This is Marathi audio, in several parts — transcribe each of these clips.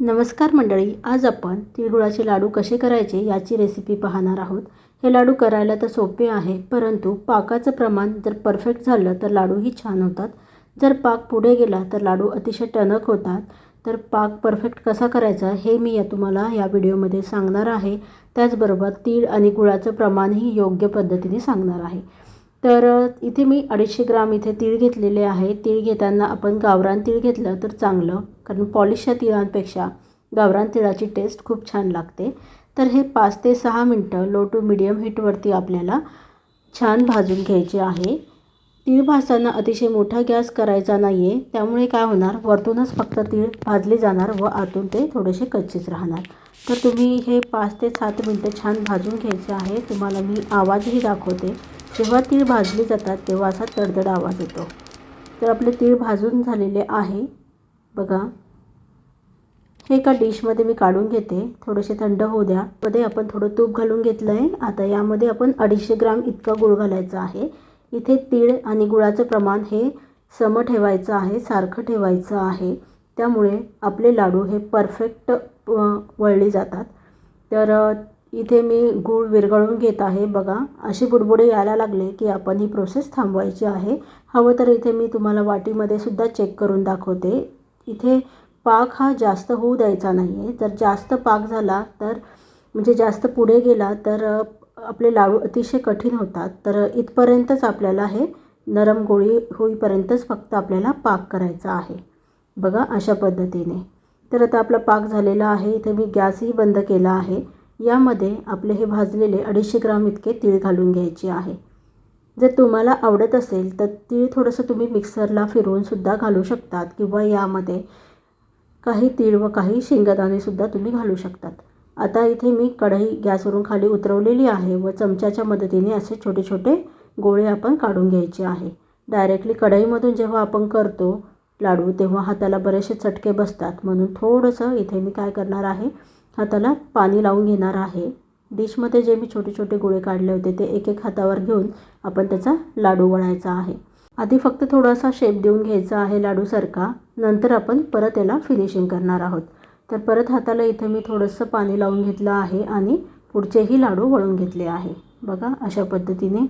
नमस्कार मंडळी आज आपण तिळगुळाचे लाडू कसे करायचे याची रेसिपी पाहणार आहोत. हे लाडू करायला तर सोपे आहे परंतु पाकाचं प्रमाण जर परफेक्ट झालं तर लाडूही छान होतात. जर पाक पुढे गेला तर लाडू अतिशय टणक होतात. तर पाक परफेक्ट कसा करायचा हे मी या तुम्हाला या व्हिडिओमध्ये सांगणार आहे. त्याचबरोबर तीळ आणि गुळाचं प्रमाणही योग्य पद्धतीने सांगणार आहे. तर इथे मी अडीचशे ग्राम इथे तीळ घेतलेले आहे. तीळ घेताना आपण गावरान तीळ घेतलं तर चांगलं कारण पॉलिशच्या तिळांपेक्षा गावरान तिळाची टेस्ट खूप छान लागते. तर हे पाच ते सहा मिनटं लो टू मिडियम हीटवरती आपल्याला छान भाजून घ्यायचे आहे. तीळ भाजताना अतिशय मोठा गॅस करायचा नाही आहे त्यामुळे काय होणार? वरतूनच फक्त तीळ भाजले जाणार व आतून ते थोडेसे कच्चेच राहणार. तर तुम्ही हे पाच ते सात मिनटं छान भाजून घ्यायचे आहे. तुम्हाला मी आवाजही दाखवते. जेव्हा तीळ भाजली जातात तेव्हा असा तडतड आवाज येतो. तर आपले तीळ भाजून झालेले आहे. बघा. हे एका डिशमध्ये मी काढून घेते. थोडेसे थंड होऊ द्या. मध्ये आपण थोडं तूप घालून घेतलं आहे आता यामध्ये आपण अडीचशे ग्राम इतका गुळ घालायचा आहे. इथे तीळ आणि गुळाचं प्रमाण हे सम ठेवायचं आहे सारखं ठेवायचं आहे. त्यामुळे आपले लाडू हे परफेक्ट वळले जातात. तर इथे मी गूळ विरघळून घेत आहे. बघा असे बुडबुडे यायला लागले की आपण ही प्रोसेस थांबवायची आहे. हवं तर इथे मी तुम्हाला वाटीमध्ये सुद्धा चेक करून दाखवते. इथे पाक हा जास्त होऊ द्यायचा नाही आहे जर जास्त पाक झाला तर म्हणजे जास्त पुढे गेला तर आपले लाडू अतिशय कठीण होतात. तर इथपर्यंतच आपल्याला हे नरम गोळी होईपर्यंतच फक्त आपल्याला पाक करायचा आहे. बघा अशा पद्धतीने. तर आता आपला पाक झालेला आहे. इथे मी गॅसही बंद केला आहे. यामध्ये आपले हे भाजलेले अडीचशे ग्राम इतके तीळ घालून घ्यायचे आहे. जर तुम्हाला आवडत असेल तर तीळ थोडंसं तुम्ही मिक्सरला फिरवूनसुद्धा घालू शकतात किंवा यामध्ये काही तीळ व काही शेंगदाणेसुद्धा तुम्ही घालू शकतात. आता इथे मी कढई गॅसवरून खाली उतरवलेली आहे व चमच्याच्या मदतीने असे छोटे छोटे गोळे आपण काढून घ्यायचे आहे. डायरेक्टली कढईमधून जेव्हा आपण करतो लाडू तेव्हा हाताला बरेचसे चटके बसतात म्हणून थोडंसं इथे मी काय करणार आहे हाताला पाणी लावून घेणार आहे. डिशमध्ये जे मी छोटे छोटे गोळे काढले होते ते एक एक हातावर घेऊन आपण त्याचा लाडू वळायचा आहे. आधी फक्त थोडासा शेप देऊन घ्यायचा आहे लाडूसारखा नंतर आपण परत याला फिनिशिंग करणार आहोत. तर परत हाताला इथे मी थोडंसं पाणी लावून घेतलं आहे आणि पुढचेही लाडू वळून घेतले आहे. बघा अशा पद्धतीने.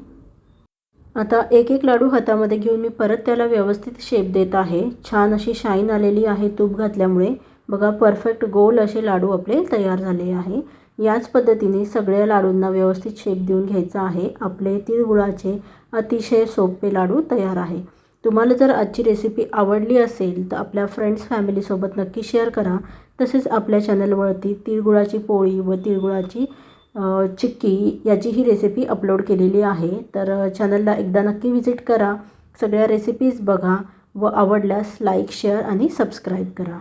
आता एक एक लाडू हातामध्ये घेऊन मी परत त्याला व्यवस्थित शेप देत आहे. छान अशी शाईन आलेली आहे तूप घातल्यामुळे. बघा परफेक्ट गोल असे लाडू आपले तयार झाले आहे. याच पद्धतीने सगळ्या लाडूंना व्यवस्थित शेप देऊन घ्यायचा आहे. आपले तिळगुळाचे अतिशय सोपे लाडू तयार आहे. तुम्हाला जर आजची रेसिपी आवडली असेल तर आपल्या फ्रेंड्स फॅमिलीसोबत नक्की शेअर करा. तसेच आपल्या चॅनलवरती तिळगुळाची पोळी व तिळगुळाची चिक्की याची ही रेसिपी अपलोड केलेली आहे. तर चॅनलला एकदा नक्की व्हिजिट करा. सगळ्या रेसिपीज बघा व आवडल्यास लाईक शेअर आणि सबस्क्राईब करा.